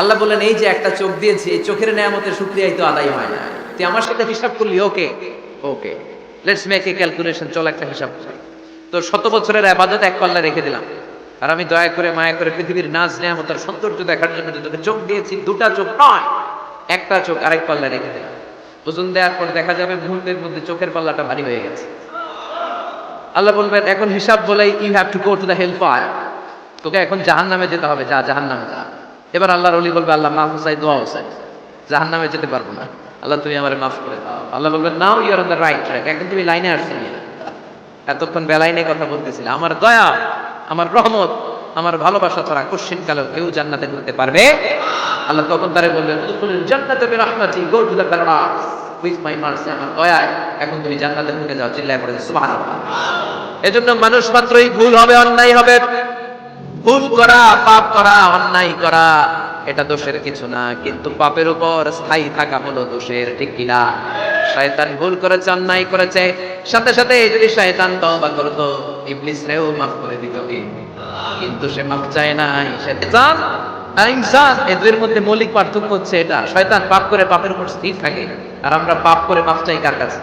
আল্লাহ বললেন এই যে একটা চোখ দিয়েছি, এই চোখের নেয়ামতের শুক্রিয়াই তো আদায় হয় না। তুই আমার সাথে হিসাব করলি, okay? Okay. Let's make a calculation চল একটা হিসাব তো শত বছরের আবাদত এক পাল্লা রেখে দিলাম। আর আমি দয়া করে, মায়া করে পৃথিবীর নাচ নেয়ামতের সৌন্দর্য দেখার জন্য তোকে চোখ দিয়েছি, দুটা চোখ নয়, একটা চোখ আরেক পাল্লা রেখে দিলাম। ওজন দেওয়ার পর দেখা যাবে মুহূর্তের মধ্যে চোখের পাল্লাটা ভারী হয়ে গেছে। আল্লাহ বলবেন, এখন হিসাব বলে you have to go to the hell fire তোকে এখন জাহান নামে যেতে হবে, যা জাহান নামে যা। এবার আল্লাহর অলি বলবে, আল্লাহ, মাফ হোসাই দোয়া হোসাই জাহান নামে যেতে পারব না। আল্লাহ, তুমি আমার মাফ করে দাও। আল্লাহ বলবেন now you're on the right track এখন তুমি লাইনে আসছি এতক্ষণ বেলাইনে কথা বলতেছিলে, আমার দয়া, আমার রহমত, আমার ভালোবাসা ছাড়া কোশ্চিন কালেও কেউ জান্নাতে ঢুকতে পারবে? আল্লাহ তখন তারে বললেন জান্নাতে বিরহমাতি, go to the paradise. With my mercy আমার এখন তুমি জান্নাতে ঢুকে যাও, চিল্লায় এজন্য মানুষ মাত্রই ভুল হবে, অন্যায় হবে। ভুল করা, পাপ করা, অন্যায় করা, এটা দোষের কিছু না। কিন্তু পাপের উপর স্থায়ী থাকা হলো দোষের, ঠিক কিনা শয়তান ভুল করেছে, অন্যায় করেছে। সাথে সাথে যদি শয়তান তওবা করতো ইবলিস রেও মাফ করে দিত কিন্তু সে মাফ চায় নাই। শয়তান আর ইনসান, এদের মধ্যে মৌলিক পার্থক্য হচ্ছে এটা। শয়তান পাপ করে পাপের উপর স্থির থাকে। আর আমরা পাপ করে মাফ চাই কার কাছে?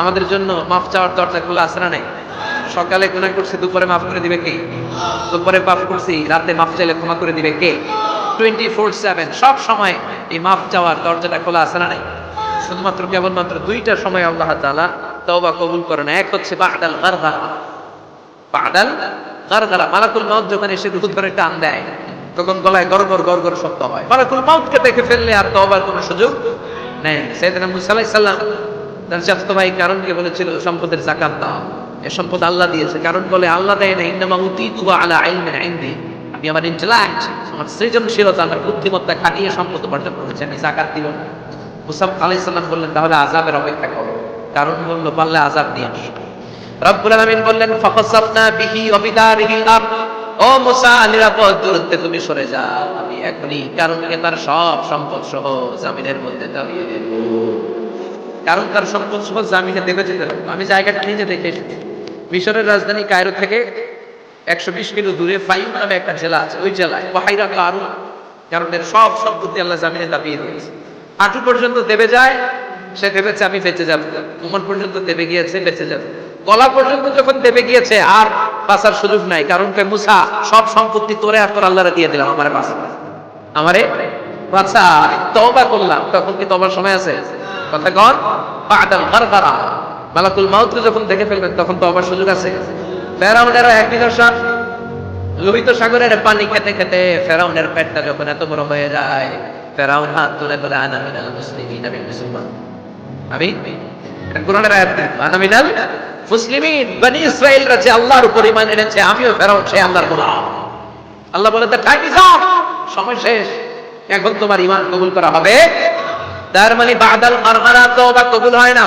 আমাদের জন্য মাফ চাওয়ার দরজা খোলা আসরা নেই? সকালে গুনাহ করছি, দুপুরে মাফ করে দিবে কে? দুপুরে পাপ করছি, রাতে মাফ চাইলে ক্ষমা করে দিবে কে? টোয়েন্টি ফোর সেভেন সব সময় এই মাফ চাওয়ার দরজাটা খোলা আছে না নাই? শুধুমাত্র কেবলমাত্র দুইটা সময় আল্লাহ তাআলা তওবা কবুল করে না এক হচ্ছে বাদাল গারগারা। বাদাল গারগারা, মালাকুল মাউত যখন এসে রুহু ধরে টান দেয়, তখন গলায় গরগর গরগর শব্দ হয়। মালাকুল মাউতকে দেখে ফেললে আর তওবার কোনো সুযোগ নেই। সাইয়েদনা মুসা আলাইহিস সালাম তার চাচাতো ভাই কারণকে বলেছিল, সম্পদের জাকাত দাও। এ সম্পদ আল্লাহ দিয়েছে। কারণ বলে, আল্লাহ দেয় না ইন্নামা উতিতু আলা ইনদি। আমি আমার ইন্টেলেক্ট, আমার সৃজনশীলতা, আমার বুদ্ধিমত্তা খাটিয়ে সম্পদ উপার্জন করেছি, আমি জাকাত দিব। না মুসাফ আলাইহিস সালাম বললেন, তাহলে আযাবের অপেক্ষা করো। কারণ বলল, পারলে আযাব নিয়ে আসো। রব্বুল আলামিন বললেন বিহি ও মুসা, নিরাপদ দূরত্বে তুমি সরে যাও, আমি এখনই কারণকে তার সব সম্পদ সহ জামিনের মধ্যে দাঁড়িয়ে দেব। কারণ তার সম্পদ সহ জামিনে দেখে যেতে আমি জায়গাটা নিজে দেখে এসেছি। মিশরের রাজধানী কায়রো থেকে একশো বিশ কিলো দূরে ফাইম নামে একটা জেলা আছে। ওই জেলায়। ওয়াহাইরা কারু কারণ সব সম্পত্তি আল্লাহ জামিনে দাবিয়ে দিয়েছে। হাঁটু পর্যন্ত দেবে যায়, সে ভেবেছে, আমি বেঁচে যাব। কোমর পর্যন্ত দেবে গিয়েছে, বেঁচে যাবে। গলা পর্যন্ত যখন দেবে গিয়েছে, আর বাঁচার সুযোগ নাই। কারণ কে মুসা, সব সম্পত্তি তোরে আর তোর আল্লাহরে দিয়ে দিলাম, আমার বাঁচা। আমারে বাঁচা। তওবা করলাম। তখন কি তোমার সময় আছে? কথা কন গারগারা। মালাকুল মাউতকে যখন দেখে ফেলবেন, তখন তো আবার সুযোগ আছে। ফেরাউনেরও এক নিদর্শন, লোহিত সাগরের পানি খেতে খেতে ফেরাউনের পেটটা যখন এত বড় হয়ে যায়, ফেরাউন হাত তুলে বলে, আনা মিনাল মুসলিমিন আমি মুসলমান। আমি কোরআনের আয়াত মুসলিমিন, বনি আল্লাহর উপর ঈমান এনেছে, আমিও ফেরাউন, সে আল্লাহর গোলাম। আল্লাহ বলে দ্য টাইম ইজ আপ সময় শেষ, এখন তোমার ঈমান কবুল করা হবে। তার মানে বাদাল মারমারা তওবা কবুল হয় না।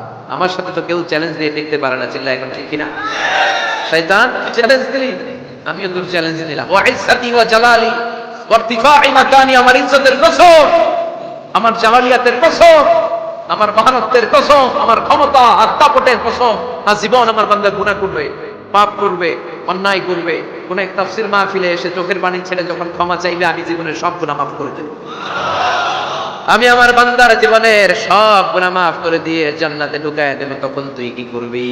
আমার সাথে তো কেউ চ্যালেঞ্জ দিয়ে দেখতে পারে না চিল্লা এখন ঠিক কিনা? শয়তান চ্যালেঞ্জ দিলি? আমিও তোর চ্যালেঞ্জ নিলাম। ওয়া ইজ্জতি ওয়া জালালি মাকানি, আমার ইজ্জতের কসম, আমার জালালিয়াতের কসম, আমার মহানত্বের কসম, আমার ক্ষমতা আর দাপটের কসম। আর জীবন আমার বান্দা গুনাহ করবে, পাপ করবে, অন্যায় করবে। কোন এক তাফসির মাহফিলে এসে চোখের পানি ছেড়ে যখন ক্ষমা চাইবে, আমি জীবনের সব গুনাহ মাফ করে দেব। আমি আমার বান্দার জীবনের সব গুনাহ মাফ করে দিয়ে জান্নাতে ঢুকায় দেব, তখন তুই কি করবি?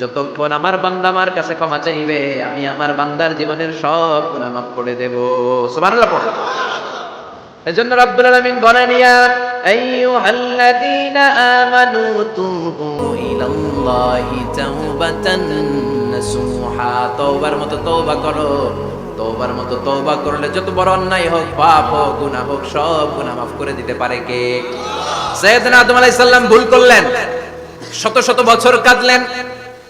যতক্ষণ আমার বান্দা আমার কাছে ক্ষমা চাইবে, আমি আমার বান্দার জীবনের সব গুনাহ মাফ করে দেব। সুবহানাল্লাহ পড়ো। এজন্য রব্বুল আলামিন বলেন, ইয়া আইয়ুহাল্লাযীনা আমানু তুবু ইলাল্লাহি তাওবাতান নাসুহা, তওবার মতো তওবা করো। তওবার মতো তোবা করলে যত বড় অন্যায় হোক, পাপ হোক, গুনাহ হোক, সব গুনাহ মাফ করে দিতে পারে কে? সাইয়েদনা আদম আলাইহিস সালাম ভুল করলেন। শত শত বছর কাঁদলেন।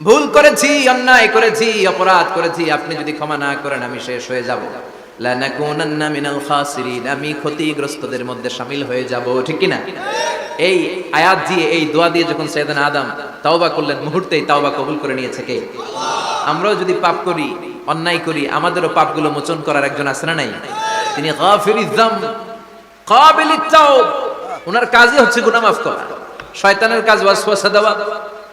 ভুল করেছি, অন্যায় করেছি, অপরাধ করেছি, আপনি যদি ক্ষমা না করেন, আমি শেষ হয়ে যাব। আমি ক্ষতিগ্রস্তদের মধ্যে শামিল হয়ে যাব, ঠিক কি না এই আয়াত দিয়ে, এই দোয়া দিয়ে যখন সৈয়দানা আদম তাওবা করলেন, মুহূর্তেই তাওবা কবুল করে নিয়েছে কে? আমরাও যদি পাপ করি, অন্যায় করি, আমাদেরও পাপগুলো মোচন করার একজন আছে না নাই? তিনি ওনার কাজই হচ্ছে গুনাহ মাফ করা। শয়তানের কাজ ওয়াসওয়াসা দেওয়া।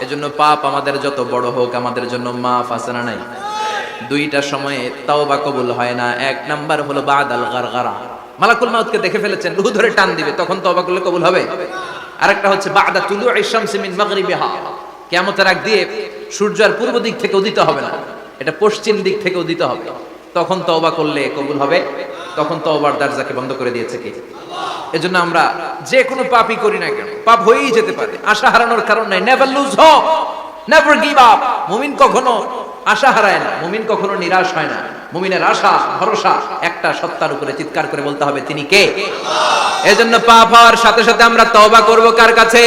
এজন্য পাপ আমাদের যত বড় হোক, আমাদের জন্য মাফ আছে না নাই? দুইটা সময়ে তাওবা কবুল হয় না। এক নাম্বার হলো বাদাল গারগারা। মালাকুল মাউতকে দেখে ফেলেছেন রুহু ধরে টান দিবে, তখন তওবা করলে কবুল হবে। আরেকটা হচ্ছে বাদা তুলু শামসি মিন মাগরিবিহা। কিয়ামতের আগ দিয়ে সূর্য আর পূর্ব দিক থেকে উদিত হবে না। এটা পশ্চিম দিক থেকে উদিত হবে। তখন তওবা করলে কবুল হবে। তখন তওবার দরজাকে বন্ধ করে দিয়েছে কে? এজন্য আমরা যে কোনো পাপই করি না কেন। পাপ হয়েই যেতে পারে। আশা হারানোর কারণ নাই। Never lose hope never give up মুমিন কখনো আশা হারায় না, মুমিন কখনো নিরাশ হয় না। মুমিনের আশা, ভরসা একটা সত্তার উপরে চিৎকার করে বলতে হবে, তিনি কে? এজন্য পাপ হওয়ার সাথে সাথে আমরা তওবা করব কার কাছে?